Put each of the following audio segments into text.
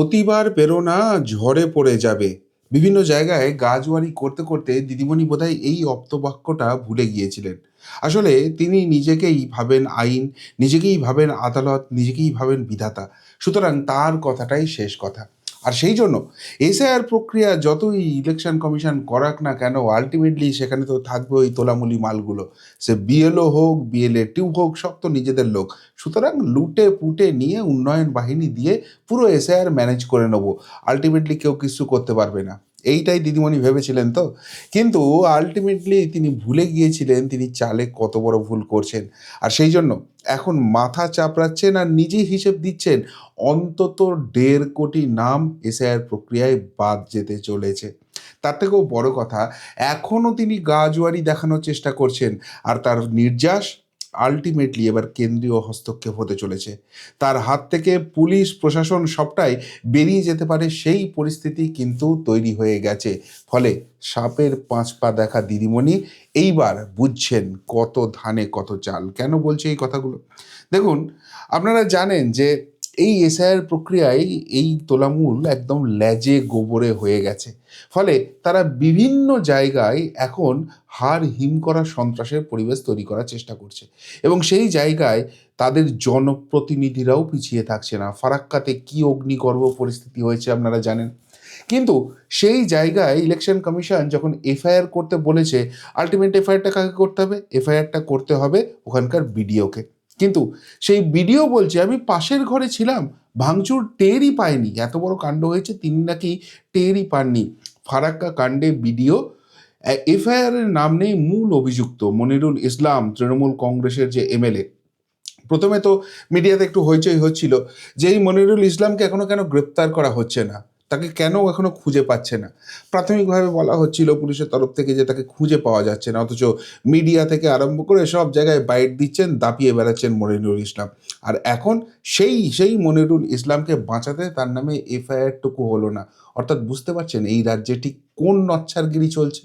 অতিবার প্রেরণা ঝড়ে পড়ে যাবে। বিভিন্ন জায়গায় গাজওয়ারি করতে করতে দিদিমণি বোধহয় এই অপ্তবাক্যটা ভুলে গিয়েছিলেন। আসলে তিনি নিজেকেই ভাবেন আইন, নিজেকেই ভাবেন আদালত, নিজেকেই ভাবেন বিধাতা। সুতরাং তার কথাটাই শেষ কথা। আর সেই জন্য এসআইআর প্রক্রিয়া যতই ইলেকশন কমিশন করাক না কেন আলটিমেটলি সেখানে তো থাকবে ওই তোলামুলি মালগুলো। সে বিএলও হোক বিএলএ টিউ হোক, সব তো নিজেদের লোক। সুতরাং লুটে পুটে নিয়ে উন্নয়ন বাহিনী দিয়ে পুরো এসআইআর ম্যানেজ করে নেব। আলটিমেটলি কেউ কিছু করতে পারবে না। এইটাই দিদিমণি ভেবেছিলেন তো? কিন্তু আলটিমেটলি তিনি ভুলে গিয়েছিলেন তিনি চালে কত বড় ভুল করছেন। আর সেই জন্য এখন মাথা চাপড়াচ্ছেন আর নিজেই হিসেব দিচ্ছেন, অন্তত দেড় কোটি নাম এসআইআর প্রক্রিয়ায় বাদ যেতে চলেছে। তার থেকেও বড় কথা এখনও তিনি গাজুয়ারি দেখানোর চেষ্টা করছেন, আর তার নির্যাস আলটিমেটলি এবার কেন্দ্রীয় হস্তক্ষেপ হতে চলেছে। তার হাত থেকে পুলিশ, প্রশাসন সবটাই বেরিয়ে যেতে পারে, সেই পরিস্থিতি কিন্তু তৈরি হয়ে গেছে। ফলে সাপের পাঁচ পা দেখা দিদিমণি এইবার বুঝছেন কত ধানে কত চাল। কেন বলছে এই কথাগুলো? দেখুন, আপনারা জানেন যে এই এসআইআর প্রক্রিয়ায় এই তোলামূল একদম ল্যাজে গোবরে হয়ে গেছে। ফলে তারা বিভিন্ন জায়গায় এখন হার হিম করা সন্ত্রাসের পরিবেশ তৈরি করার চেষ্টা করছে। এবং সেই জায়গায় তাদের জনপ্রতিনিধিরাও পিছিয়ে থাকছে না। ফারাক্কাতে কি অগ্নিগর্ভ পরিস্থিতি হয়েছে আপনারা জানেন। কিন্তু সেই জায়গায় ইলেকশন কমিশন যখন এফআইআর করতে বলেছে আলটিমেট এফআইআরটা কাকে করতে হবে? এফআইআরটা করতে হবে ওখানকার বিডিওকে কিন্তু সেই বিডিও বলছে, আমি পাশের ঘরে ছিলাম, ভাঙচুর টেরই পায়নি এত বড় কাণ্ড হয়েছে, তিনি নাকি টেরই পাননি। ফারাক্কা কাণ্ডে বিডিও এফআইআর এর নাম নেই, মূল অভিযুক্ত মনিরুল ইসলাম, তৃণমূল কংগ্রেসের যে এমএলএ। প্রথমে তো মিডিয়াতে একটু হইচই হচ্ছিল যে এই মনিরুল ইসলামকে এখনও কেন গ্রেপ্তার করা হচ্ছে না? তাকে কেন এখনও খুঁজে পাচ্ছে না? প্রাথমিকভাবে বলা হচ্ছিল পুলিশের তরফ থেকে যে তাকে খুঁজে পাওয়া যাচ্ছে না, অথচ মিডিয়া থেকে আরম্ভ করে সব জায়গায় বাইট দিচ্ছেন, দাপিয়ে বেড়াচ্ছেন মনিরুল ইসলাম। আর এখন সেই সেই মনিরুল ইসলামকে বাঁচাতে তার নামে এফআইআরটুকু হলো না। অর্থাৎ বুঝতে পারছেন এই রাজ্যে ঠিক কোন নচ্ছারগিরি চলছে?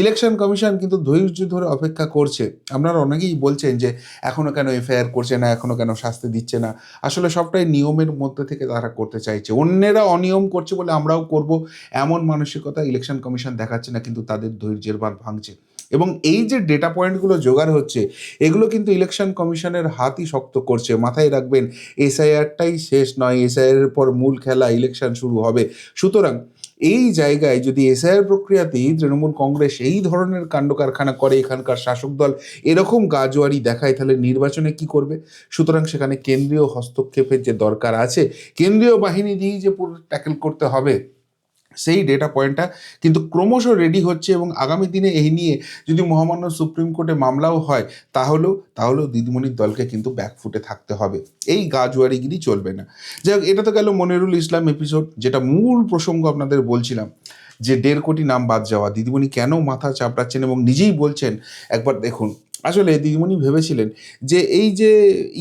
ইলেকশন কমিশন কিন্তু ধৈর্য ধরে অপেক্ষা করছে। আপনারা অনেকেই বলছেন যে এখনও কেন এফআইআর করছে না? এখনও কেন শাস্তি দিচ্ছে না? আসলে সবটাই নিয়মের মধ্যে থেকে তারা করতে চাইছে। অন্যেরা অনিয়ম করছে বলে আমরাও করব। এমন মানসিকতা ইলেকশন কমিশন দেখাচ্ছে না, কিন্তু তাদের ধৈর্যের বাঁধ ভাঙছে। এবং এই যে ডেটা পয়েন্টগুলো জোগাড় হচ্ছে, এগুলো কিন্তু ইলেকশন কমিশনের হাতই শক্ত করছে। মাথায় রাখবেন, এসআইআরটাই শেষ নয়। এসআইআর পর মূল খেলা ইলেকশন শুরু হবে। সুতরাং এই জায়গায় যদি এসআইআর প্রক্রিয়াতেই তৃণমূল কংগ্রেস এই ধরনের কাণ্ড কারখানা করে, এখানকার শাসক দল এরকম গাজোয়ারি দেখায়, তাহলে নির্বাচনে কি করবে? সুতরাং সেখানে কেন্দ্রীয় হস্তক্ষেপের যে দরকার আছে, কেন্দ্রীয় বাহিনী দিয়েই যে পুরো ট্যাকেল করতে হবে। সেই ডেটা পয়েন্টটা কিন্তু ক্রমশ রেডি হচ্ছে এবং আগামী দিনে এই নিয়ে যদি মহামান্য সুপ্রিম কোর্টে মামলাও হয়, তাহলেও তাহলেও দিদিমণির দলকে কিন্তু ব্যাকফুটে থাকতে হবে। এই গাজুয়ারিগিরি চলবে না। যাই হোক এটা তো গেল মনিরুল ইসলাম এপিসোড যেটা মূল প্রসঙ্গ আপনাদের বলছিলাম, যে দেড় কোটি নাম বাদ যাওয়া। দিদিমণি কেন মাথা চাপড়াচ্ছেন এবং নিজেই বলছেন, একবার দেখুন আসলে দিদিমণি ভেবেছিলেন যে এই যে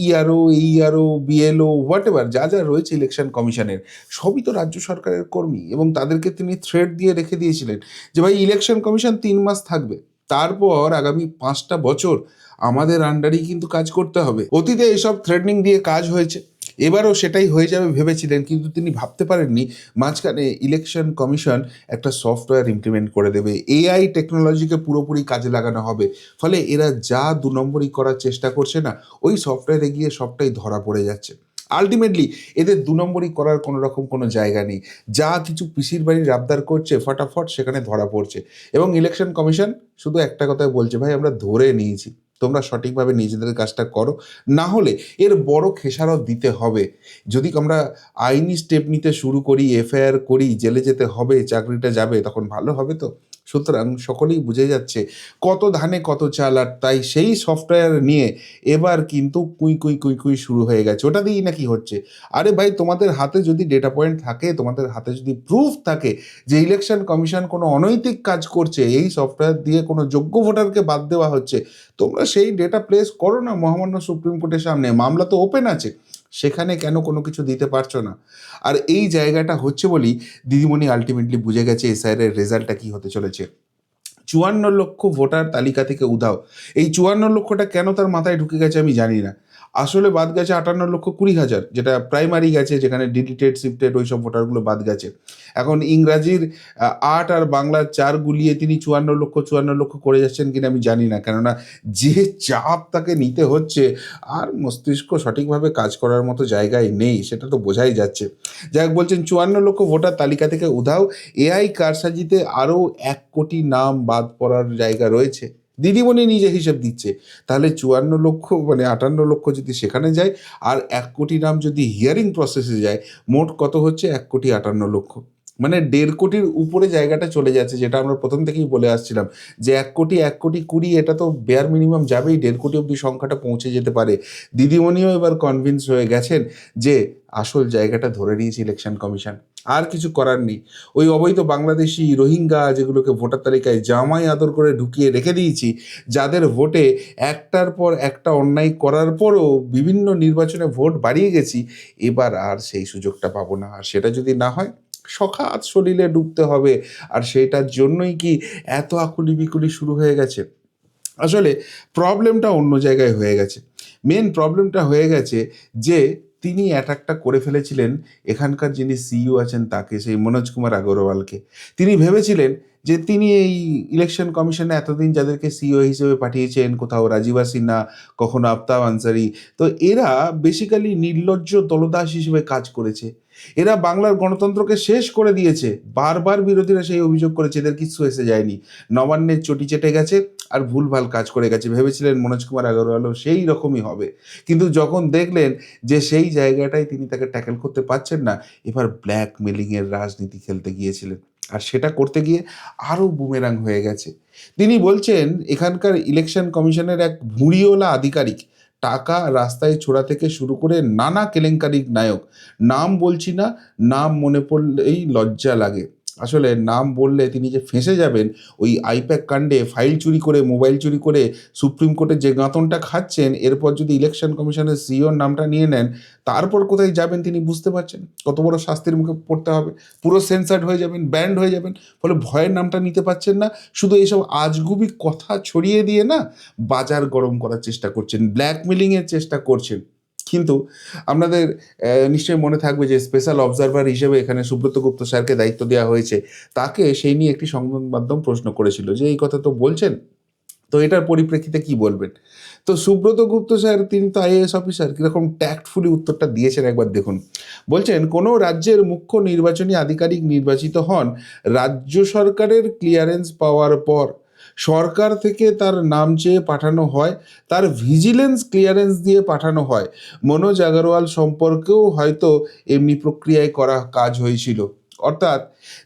ERO ERO BLO whatever যা যা রয়েছে ইলেকশন কমিশনের সবই তো রাজ্য সরকারের কর্মী এবং তাদেরকে তিনি থ্রেড দিয়ে রেখে দিয়েছিলেন যে ভাই ইলেকশন কমিশন তিন মাস থাকবে। তারপর আগামী পাঁচটা বছর আমাদের আন্ডারেই কিন্তু কাজ করতে হবে। অতীতে এসব থ্রেডনিং দিয়ে কাজ হয়েছে। এবারও সেটাই হয়ে যাবে ভেবেছিলেন, কিন্তু তিনি ভাবতে পারেননি। মাঝখানে ইলেকশন কমিশন একটা সফটওয়্যার ইমপ্লিমেন্ট করে দেবে। এআই টেকনোলজিকে পুরোপুরি কাজে লাগানো হবে। ফলে এরা যা দু নম্বরই করার চেষ্টা করছে না, ওই সফটওয়্যারে গিয়ে সবটাই ধরা পড়ে যাচ্ছে। আলটিমেটলি এদের দু নম্বরই করার কোনো রকম কোনো জায়গা নেই। যা কিছু পিসির বাড়ির আবদার করছে, ফটাফট সেখানে ধরা পড়ছে। এবং ইলেকশন কমিশন শুধু একটা কথাই বলছে, ভাই, আমরা ধরে নিয়েছি। তোমরা সঠিকভাবে নিজেদের কাজটা করো। না হলে এর বড় খেসারত দিতে হবে। যদি আমরা আইনি স্টেপ নিতে শুরু করি এফআইআর করি, জেলে যেতে হবে, চাকরিটা যাবে, তখন ভালো হবে তো? সুতরাং সকলেই বুঝে যাচ্ছে কত ধানে কত চাল, আর তাই সেই সফটওয়্যার নিয়ে এবার কিন্তু কুই কুই কুই কুই শুরু হয়ে গেছে। ওটা দিয়েই নাকি হচ্ছে। আরে ভাই, তোমাদের হাতে যদি ডেটা পয়েন্ট থাকে, তোমাদের হাতে যদি প্রুফ থাকে যে ইলেকশন কমিশন কোনো অনৈতিক কাজ করছে, এই সফটওয়্যার দিয়ে কোনো যোগ্য ভোটারকে বাদ দেওয়া হচ্ছে, তোমরা সেই ডেটা প্লেস করো না মহামান্য সুপ্রিম কোর্টের সামনে। মামলা তো ওপেন আছে। সেখানে কেন কোনো কিছু দিতে পারছ না? আর এই জায়গাটা হচ্ছে বলি দিদিমণি আলটিমেটলি বুঝে গেছে এসআইয়ের রেজাল্টটা কী হতে চলেছে। চুয়ান্ন লক্ষ ভোটার তালিকা থেকে উধাও। এই চুয়ান্ন লক্ষটা কেন তার মাথায় ঢুকে গেছে আমি জানি না। আসলে বাদ গেছে আটান্ন লক্ষ কুড়ি হাজার, যেটা প্রাইমারি গেছে, যেখানে ডিলিটেড শিফটেড ওই সব ভোটারগুলো বাদ গেছে। এখন ইংরাজির আট আর বাংলার চার গুলিয়ে তিনি চুয়ান্ন লক্ষ চুয়ান্ন লক্ষ করে যাচ্ছেন কিনা আমি জানি না। কেননা যে চাপ তাকে নিতে হচ্ছে, আর মস্তিষ্ক সঠিকভাবে কাজ করার মতো জায়গায় নেই, সেটা তো বোঝাই যাচ্ছে। যাই হোক, বলছেন চুয়ান্ন লক্ষ ভোটার তালিকা থেকে উধাও, এআই কারসাজিতে আরও এক কোটি নাম বাদ পড়ার জায়গা রয়েছে। দিদিমণি নিজে হিসেব দিচ্ছে। তাহলে চুয়ান্ন লক্ষ মানে আটান্ন লক্ষ যদি সেখানে যায়, আর এক কোটি নাম যদি হিয়ারিং প্রসেসে যায়, মোট কত হচ্ছে? এক কোটি আটান্ন লক্ষ। মানে দেড় কোটির উপরে জায়গাটা চলে যাচ্ছে, যেটা আমরা প্রথম থেকেই বলে আসছিলাম, যে এক কোটি এক কোটি কুড়ি, এটা তো বেয়ার মিনিমাম যাবেই, দেড় কোটি অবধি সংখ্যাটা পৌঁছে যেতে পারে। দিদিমণিও এবার কনভিন্স হয়ে গেছেন যে আসল জায়গাটা ধরে নিয়েছে ইলেকশন কমিশন আর কিছু করার নেই। ওই অবৈধ বাংলাদেশি রোহিঙ্গা যেগুলোকে ভোটার তালিকায় জামাই আদর করে ঢুকিয়ে রেখে দিয়েছি, যাদের ভোটে একটার পর একটা অন্যায় করার পরও বিভিন্ন নির্বাচনে ভোট বাড়িয়ে গেছি, এবার আর সেই সুযোগটা পাবো না। আর সেটা যদি না হয়, সখাত সলিলে ডুবতে হবে। আর সেটার জন্যই কি এত আকুলি বিকুলি শুরু হয়ে গেছে? আসলে প্রবলেমটা অন্য জায়গায় হয়ে গেছে। মেন প্রবলেমটা হয়ে গেছে যে তিনি অ্যাটাকটা করে ফেলেছিলেন, এখানকার যিনি সিইও আছেন তাকে, সেই মনোজ কুমার আগরওয়ালকে। তিনি ভেবেছিলেন যে তিনি এই ইলেকশন কমিশনে এতদিন যাদেরকে সিইও হিসেবে পাঠিয়েছেন, কোথাও রাজীবা সিনহা কখনো আফতাব আনসারি, তো এরা বেসিক্যালি নির্লজ্জ দলদাস হিসেবে কাজ করেছে। এরা বাংলার গণতন্ত্রকে শেষ করে দিয়েছে। বারবার বিরোধীরা সেই অভিযোগ করেছে, এদের কিছু এসে যায়নি। নবান্নের চটি চেটে গেছে আর ভুলভাল কাজ করে গেছে। ভেবেছিলেন মনোজ কুমার আগরওয়ালও সেই রকমই হবে। কিন্তু যখন দেখলেন যে সেই জায়গাটায় তিনি তাকে ট্যাকেল করতে পারছেন না, এবার ব্ল্যাক মেলিংয়ের রাজনীতি খেলতে গিয়েছিলেন। আর সেটা করতে গিয়ে আরও বুমেরাং হয়ে গেছে। তিনি বলছেন, এখানকার ইলেকশন কমিশনের এক ভুঁড়িওলা আধিকারিক টাকা রাস্তায় ছোড়া থেকে শুরু করে নানা কেলেঙ্কারির নায়ক। নাম বলছি না, নাম মনে পড়লেই লজ্জা লাগে। আসলে নাম বললে তিনি যে ফেঁসে যাবেন, ওই আইপ্যাক কাণ্ডে ফাইল চুরি করে, মোবাইল চুরি করে সুপ্রিম কোর্টে যে গাঁতনটা খাচ্ছেন, এরপর যদি ইলেকশন কমিশনের সিওর নামটা নিয়ে নেন, তারপর কোথায় যাবেন তিনি বুঝতে পারছেন? কত বড় শাস্তির মুখে পড়তে হবে। পুরো সেন্সার্ড হয়ে যাবেন ব্যান্ড হয়ে যাবেন, ফলে ভয়ের নামটা নিতে পারছেন না। শুধু এইসব আজগুবি কথা ছড়িয়ে দিয়ে না, বাজার গরম করার চেষ্টা করছেন ব্ল্যাকমেলিংয়ের চেষ্টা করছেন। কিন্তু আপনাদের নিশ্চয়ই মনে থাকবে যে স্পেশাল অবজারভার হিসেবে এখানে সুব্রত গুপ্ত স্যারকে দায়িত্ব দেওয়া হয়েছে। তাকে সেই নিয়ে একটি সংবাদ মাধ্যম প্রশ্ন করেছিল যে, এই কথা তো বলছেন, তো এটার পরিপ্রেক্ষিতে কি বলবেন? তো সুব্রত গুপ্ত স্যার, তিনি তো আইএএস অফিসার কীরকম ট্যাক্টফুলি উত্তরটা দিয়েছেন একবার দেখুন। বলছেন, কোনো রাজ্যের মুখ্য নির্বাচনী আধিকারিক নির্বাচিত হন রাজ্য সরকারের ক্লিয়ারেন্স পাওয়ার পর সরকার থেকে তার নাম চেয়ে পাঠানো হয়, তার ভিজিলেন্স ক্লিয়ারেন্স দিয়ে পাঠানো হয়। মনোজ আগরওয়াল সম্পর্কেও হয়তো এমনি প্রক্রিয়ায় করা কাজ হয়েছিল। অর্থাৎ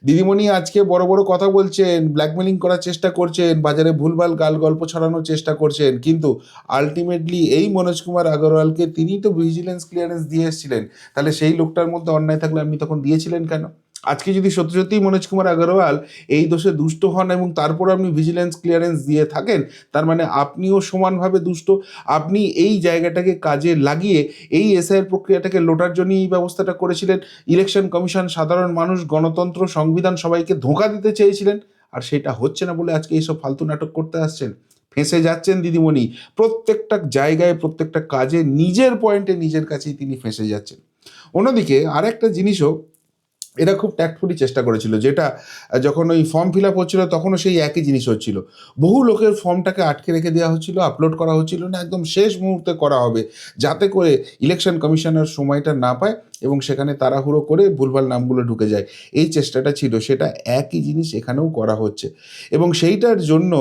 দিদিমণি আজকে বড় বড় কথা বলছেন ব্ল্যাকমেলিং করার চেষ্টা করছেন, বাজারে ভুলভাল গাল গল্প ছড়ানোর চেষ্টা করছেন, কিন্তু আলটিমেটলি এই মনোজ কুমার আগরওয়ালকে তিনি তো ভিজিলেন্স ক্লিয়ারেন্স দিয়ে এসেছিলেন। তাহলে সেই লোকটার মধ্যে অন্যায় থাকলে আপনি তখন দিয়েছিলেন কেন? আজকে যদি সত্যি সত্যিই মনোজ কুমার আগরওয়াল এই দোষে দুষ্ট হন এবং তারপর আপনি ভিজিলেন্স ক্লিয়ারেন্স দিয়ে থাকেন, তার মানে আপনিও সমানভাবে দুষ্ট। আপনি এই জায়গাটাকে কাজে লাগিয়ে এই এসআইয়ের প্রক্রিয়াটাকে লোটার জন্য এই ব্যবস্থাটা করেছিলেন। ইলেকশন কমিশন, সাধারণ মানুষ, গণতন্ত্র, সংবিধান সবাইকে ধোঁকা দিতে চেয়েছিলেন। আর সেটা হচ্ছে না বলে আজকে এইসব ফালতু নাটক করতে আসছেন। ফেঁসে যাচ্ছেন দিদিমণি। প্রত্যেকটা জায়গায়, প্রত্যেকটা কাজে নিজের পয়েন্টে নিজের কাছেই তিনি ফেঁসে যাচ্ছেন। অন্যদিকে আরেকটা জিনিসও এরা খুব ট্যাক্টফুলি চেষ্টা করেছিল। যেটা, যখন ওই ফর্ম ফিল আপ হচ্ছিল, তখনও সেই একই জিনিস হচ্ছিল। বহু লোকের ফর্মটাকে আটকে রেখে দেওয়া হচ্ছিল আপলোড করা হচ্ছিল না, একদম শেষ মুহূর্তে করা হবে। যাতে করে ইলেকশন কমিশনের সময়টা না পায় এবং সেখানে তাড়াহুড়ো করে ভুলভাল নামগুলো ঢুকে যায়। এই চেষ্টাটা ছিল, সেটা একই জিনিস এখানেও করা হচ্ছে। এবং সেইটার জন্য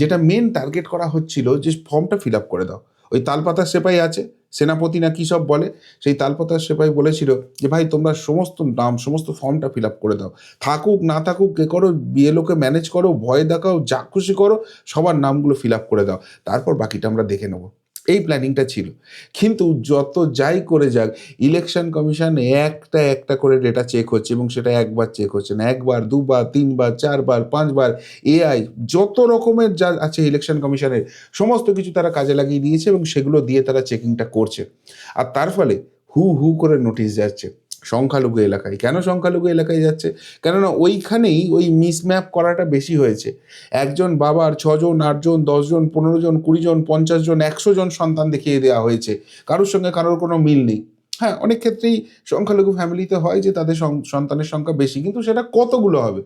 যেটা মেন টার্গেট করা হচ্ছিল, যে ফর্মটা ফিল আপ করে দাও। ওই তালপাতার সেপাই আছে, সেনাপতি না কী সব বলে? সেই তালপাতার সেপাই বলেছিল যে, ভাই, তোমরা সমস্ত নাম, সমস্ত ফর্মটা ফিল আপ করে দাও। থাকুক, না থাকুক কে করো, বিয়ে লোকে ম্যানেজ করো, ভয় দেখাও, যা খুশি করো, সবার নামগুলো ফিল আপ করে দাও। তারপর বাকিটা আমরা দেখে নেব। এই প্ল্যানিংটা ছিল। কিন্তু যত যাই করে যাক ইলেকশন কমিশন একটা একটা করে ডেটা চেক হচ্ছে এবং সেটা একবার চেক হচ্ছে না। একবার, দুবার, তিনবার, চারবার, পাঁচবার এআই যত রকমের যা আছে ইলেকশন কমিশনের সমস্ত কিছু তারা কাজে লাগিয়ে দিয়েছে এবং সেগুলো দিয়ে তারা চেকিংটা করছে। আর তার ফলে হু হু করে নোটিশ যাচ্ছে। সংখ্যালঘু এলাকায়। কেন সংখ্যালঘু এলাকায় যাচ্ছে? কেননা ওইখানেই ওই মিসম্যাপ করাটা বেশি হয়েছে। একজন বাবার ছজন, আটজন, দশজন পনেরো জন কুড়ি জন পঞ্চাশ জন একশো জন সন্তান দেখিয়ে দেওয়া হয়েছে। কারোর সঙ্গে কারোর কোনো মিল নেই। হ্যাঁ অনেক ক্ষেত্রেই সংখ্যালঘু ফ্যামিলিতে হয় যে তাদের সন্তানের সংখ্যা বেশি, কিন্তু সেটা কতগুলো হবে?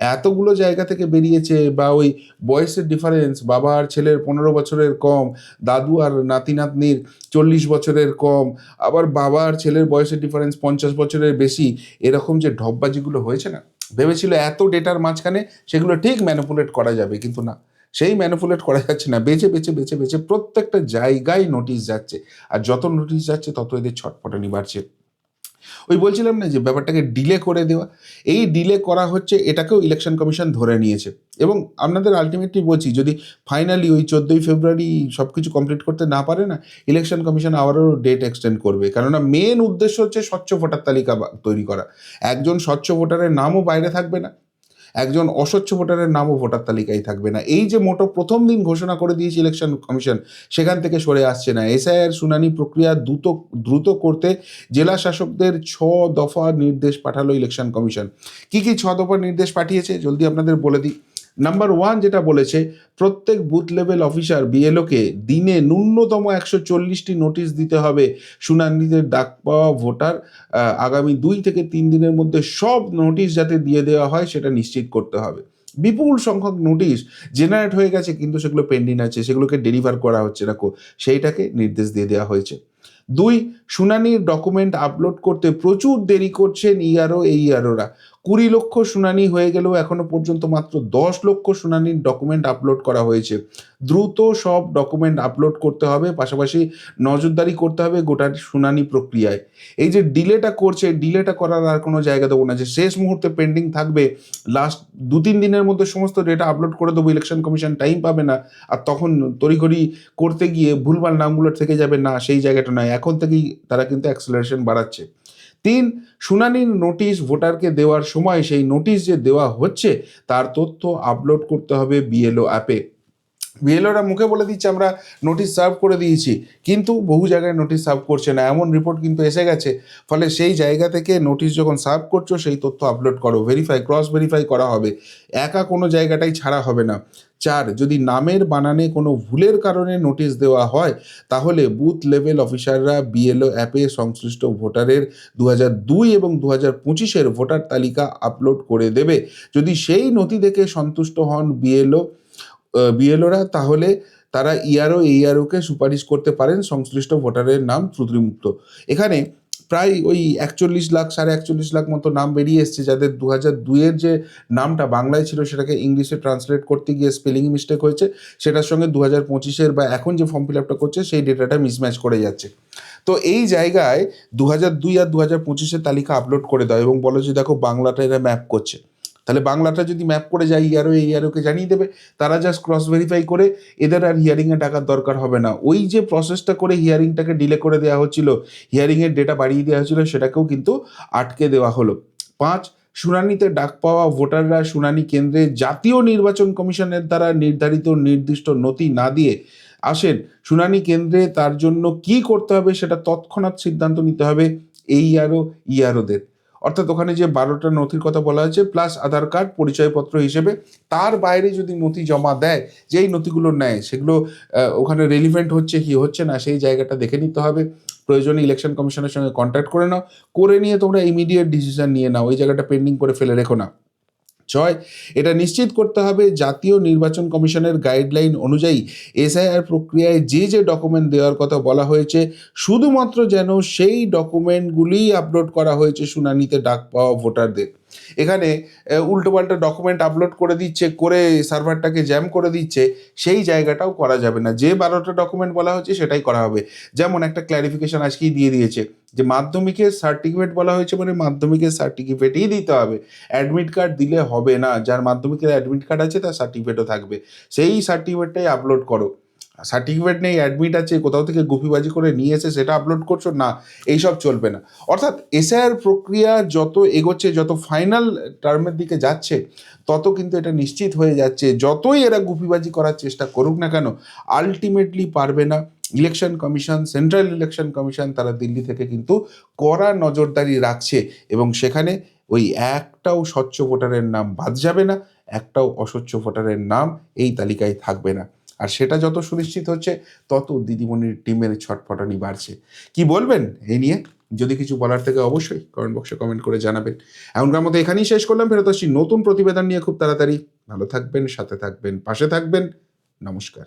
এতগুলো জায়গা থেকে বেরিয়েছে বা ওই বয়সের ডিফারেন্স বাবা আর ছেলের পনেরো বছরের কম, দাদু আর নাতি নাতনির চল্লিশ বছরের কম, আবার বাবা আর ছেলের বয়সের ডিফারেন্স পঞ্চাশ বছরের বেশি, এরকম যে ঢপবাজিগুলো হয়েছে না? ভেবেছিল এত ডেটার মাঝখানে সেগুলো ঠিক ম্যানিপুলেট করা যাবে, কিন্তু না। সেই ম্যানিপুলেট করা যাচ্ছে না। বেছে বেছে বেছে বেছে প্রত্যেকটা জায়গায় নোটিশ যাচ্ছে। আর যত নোটিশ যাচ্ছে, তত এদের ছটপটানি বাড়ছে। ওই বলছিলাম না যে ব্যাপারটাকে ডিলে করে দেওয়া। এই ডিলে করা হচ্ছে, এটাকেও ইলেকশন কমিশন ধরে নিয়েছে। এবং আপনাদের আলটিমেটলি বলছি, যদি ফাইনালি ওই চোদ্দোই ফেব্রুয়ারি সব কিছু কমপ্লিট করতে না পারে না ইলেকশন কমিশন আবারও ডেট এক্সটেন্ড করবে। কেননা মেন উদ্দেশ্য হচ্ছে স্বচ্ছ ভোটার তালিকা তৈরি করা। একজন স্বচ্ছ ভোটারের নামও বাইরে থাকবে না। একজন অস্বচ্ছ ভোটারের নামও ভোটার তালিকায় থাকবে না। এই যে মোটো প্রথম দিন ঘোষণা করে দিয়েছে ইলেকশন কমিশন, সেখান থেকে সরে আসছে না। এসআইয়ের শুনানি প্রক্রিয়া দ্রুত দ্রুত করতে জেলা শাসকদের ছ দফা নির্দেশ পাঠালো ইলেকশন কমিশন। কি কি ছ দফা নির্দেশ পাঠিয়েছে, জলদি আপনাদের বলে দিই। নাম্বার ওয়ান যেটা বলেছে, প্রত্যেক বুথ লেভেল অফিসার বিএলওকে দিনে ন্যূনতম একশো চল্লিশটি নোটিশ দিতে হবে। শুনানিতে ডাক পাওয়া ভোটার আগামী দুই থেকে তিন দিনের মধ্যে সব নোটিশ যাতে দিয়ে দেওয়া হয় সেটা নিশ্চিত করতে হবে। বিপুল সংখ্যক নোটিশ জেনারেট হয়ে গেছে কিন্তু সেগুলো পেন্ডিং আছে, সেগুলোকে ডেলিভার করা হচ্ছে না। সেইটাকে নির্দেশ দিয়ে দেওয়া হয়েছে। দুই, শুনানির ডকুমেন্ট আপলোড করতে প্রচুর দেরি করছেন ইআরও এই ইআরওরা কুড়ি লক্ষ শুনানি হয়ে গেলেও এখনও পর্যন্ত মাত্র দশ লক্ষ শুনানির ডকুমেন্ট আপলোড করা হয়েছে। দ্রুত সব ডকুমেন্ট আপলোড করতে হবে, পাশাপাশি নজরদারি করতে হবে গোটা শুনানি প্রক্রিয়ায়। এই যে ডিলেটা করছে ডিলেটা করার আর কোনো জায়গা দেবো না যে শেষ মুহূর্তে পেন্ডিং থাকবে লাস্ট দু তিন দিনের মধ্যে সমস্ত ডেটা আপলোড করে দেবো ইলেকশন কমিশন টাইম পাবে না, আর তখন তড়িঘড়ি করতে গিয়ে ভুলভাল নামগুলো থেকে যাবে না, সেই জায়গাটা নয়। এখন থেকেই তারা কিন্তু অ্যাক্সেলারেশন বাড়াচ্ছে। তিন, শুনানির নোটিশ ভোটারকে দেওয়ার সময় সেই নোটিশ যে দেওয়া হচ্ছে, তার তথ্য আপলোড করতে হবে বিএলও অ্যাপে। বিএলওরা মুখে বলে দিচ্ছে, আমরা নোটিশ সার্ভ করে দিয়েছি। কিন্তু বহু জায়গায় নোটিশ সার্ভ করছে না। এমন রিপোর্ট কিন্তু এসে গেছে। ফলে সেই জায়গা থেকে নোটিশ যখন সার্ভ করছ, সেই তথ্য আপলোড করো। ভেরিফাই ক্রস ভেরিফাই করা হবে। একা কোনো জায়গাটাই ছাড়া হবে না। চার, যদি নামের বানানে কোনো ভুলের কারণে নোটিশ দেওয়া হয়, তাহলে বুথ লেভেল অফিসাররা বিএলও অ্যাপে সংশ্লিষ্ট ভোটারের দু দুই এবং দু হাজার পঁচিশের ভোটার তালিকা আপলোড করে দেবে। যদি সেই নথি দেখে সন্তুষ্ট হন বিএলও বিএলওরা, তাহলে তারা ইআরও এইআরওকে সুপারিশ করতে পারেন সংশ্লিষ্ট ভোটারের নাম ত্রুটিমুক্ত এখানে প্রায় ওই একচল্লিশ লাখ, সাড়ে একচল্লিশ লাখ মতো নাম বেরিয়ে এসছে, যাদের দু হাজার দুইয়ের যে নামটা বাংলায় ছিল, সেটাকে ইংলিশে ট্রান্সলেট করতে গিয়ে স্পেলিং মিস্টেক হয়েছে, সেটার সঙ্গে দু হাজার পঁচিশের বা এখন যে ফর্ম ফিল আপটা করছে, সেই ডেটাটা মিসম্যাচ করে যাচ্ছে। তো এই জায়গায় দু হাজার দুই আর দু হাজার পঁচিশের তালিকা আপলোড করে দাও এবং বলো যে দেখো বাংলাটা এরা ম্যাপ করছে। তাহলে বাংলাটা যদি ম্যাপ করে যায় ইয়ারও এই ইয়ারওকে জানিয়ে দেবে, তারা জাস্ট ক্রস ভেরিফাই করে এদের আর হিয়ারিংয়ে টাকার দরকার হবে না। ওই যে প্রসেসটা করে হিয়ারিংটাকে ডিলে করে দেওয়া হচ্ছিল হিয়ারিংয়ের ডেটা বাড়িয়ে দেওয়া হচ্ছিল, সেটাকেও কিন্তু আটকে দেওয়া হলো। পাঁচ, শুনানিতে ডাক পাওয়া ভোটাররা শুনানি কেন্দ্রে জাতীয় নির্বাচন কমিশনের দ্বারা নির্ধারিত নির্দিষ্ট নথি না দিয়ে আসেন। শুনানি কেন্দ্রে তার জন্য কি করতে হবে সেটা তৎক্ষণাৎ সিদ্ধান্ত নিতে হবে, এই আরও ইয়ারোদের অর্থাৎ ওখানে যে বারোটা নথির কথা বলা হয়েছে প্লাস আধার কার্ড পরিচয়পত্র হিসেবে, তার বাইরে যদি নথি জমা দেয়, যেই নথিগুলো নেয়, সেগুলো ওখানে রেলিভেন্ট হচ্ছে কি হচ্ছে না, সেই জায়গাটা দেখে নিতে হবে। প্রয়োজনে ইলেকশন কমিশনের সঙ্গে কন্ট্যাক্ট করে নাও। করে নিয়ে তোমরা ইমিডিয়েট ডিসিশন নিয়ে নাও। ওই জায়গাটা পেন্ডিং করে ফেলে রেখো না। ছয়। এটা নিশ্চিত করতে হবে জাতীয় নির্বাচন কমিশনের গাইডলাইন অনুযায়ী এসআইআর প্রক্রিয়ায় যে যে ডকুমেন্ট দেওয়ার কথা বলা হয়েছে, শুধুমাত্র যেন সেই ডকুমেন্টগুলিই আপলোড করা হয়েছে শুনানিতে ডাক পাওয়া ভোটারদের। এখানে উল্টোপাল্টা ডকুমেন্ট আপলোড করে দিচ্ছে, করে সার্ভারটাকে জ্যাম করে দিচ্ছে, সেই জায়গাটাও করা যাবে না। যে বারোটা ডকুমেন্ট বলা হচ্ছে সেটাই করা হবে। যেমন একটা ক্ল্যারিফিকেশন আজকেই দিয়ে দিয়েছে, যে মাধ্যমিকের সার্টিফিকেট বলা হয়েছে মানে মাধ্যমিকের সার্টিফিকেটই দিতে হবে। অ্যাডমিট কার্ড দিলে হবে না। যার মাধ্যমিকের অ্যাডমিট কার্ড আছে তার সার্টিফিকেটও থাকবে। সেই সার্টিফিকেটটাই আপলোড করো। সার্টিফিকেট নেই অ্যাডমিট আছে, কোথাও থেকে গুপিবাজি করে নিয়ে এসে সেটা আপলোড করছ? না, এইসব চলবে না। অর্থাৎ এসআইআর প্রক্রিয়া যত এগোচ্ছে, যত ফাইনাল টার্মের দিকে যাচ্ছে, তত কিন্তু এটা নিশ্চিত হয়ে যাচ্ছে। যতই এরা গুপিবাজি করার চেষ্টা করুক না কেন আলটিমেটলি পারবে না। Election commission central election commission তারা দিল্লি থেকে কিন্তু কড়া নজরদারি রাখছে এবং সেখানে ওই একটাও স্বচ্ছ ভোটারের নাম বাদ যাবে না, একটাও অস্বচ্ছ ভোটারের নাম এই তালিকায় থাকবে না। আর সেটা যত সুনিশ্চিত হচ্ছে, তত দিদিমণির টিমের ছটফটানি বাড়ছে। কি বলবেন এই নিয়ে? যদি কিছু বলার থেকে অবশ্যই কমেন্ট বক্সে কমেন্ট করে জানাবেন। এমনকার মতো এখানেই শেষ করলাম। ফেরত আসছি নতুন প্রতিবেদন নিয়ে খুব তাড়াতাড়ি। ভালো থাকবেন, সাথে থাকবেন, পাশে থাকবেন। নমস্কার।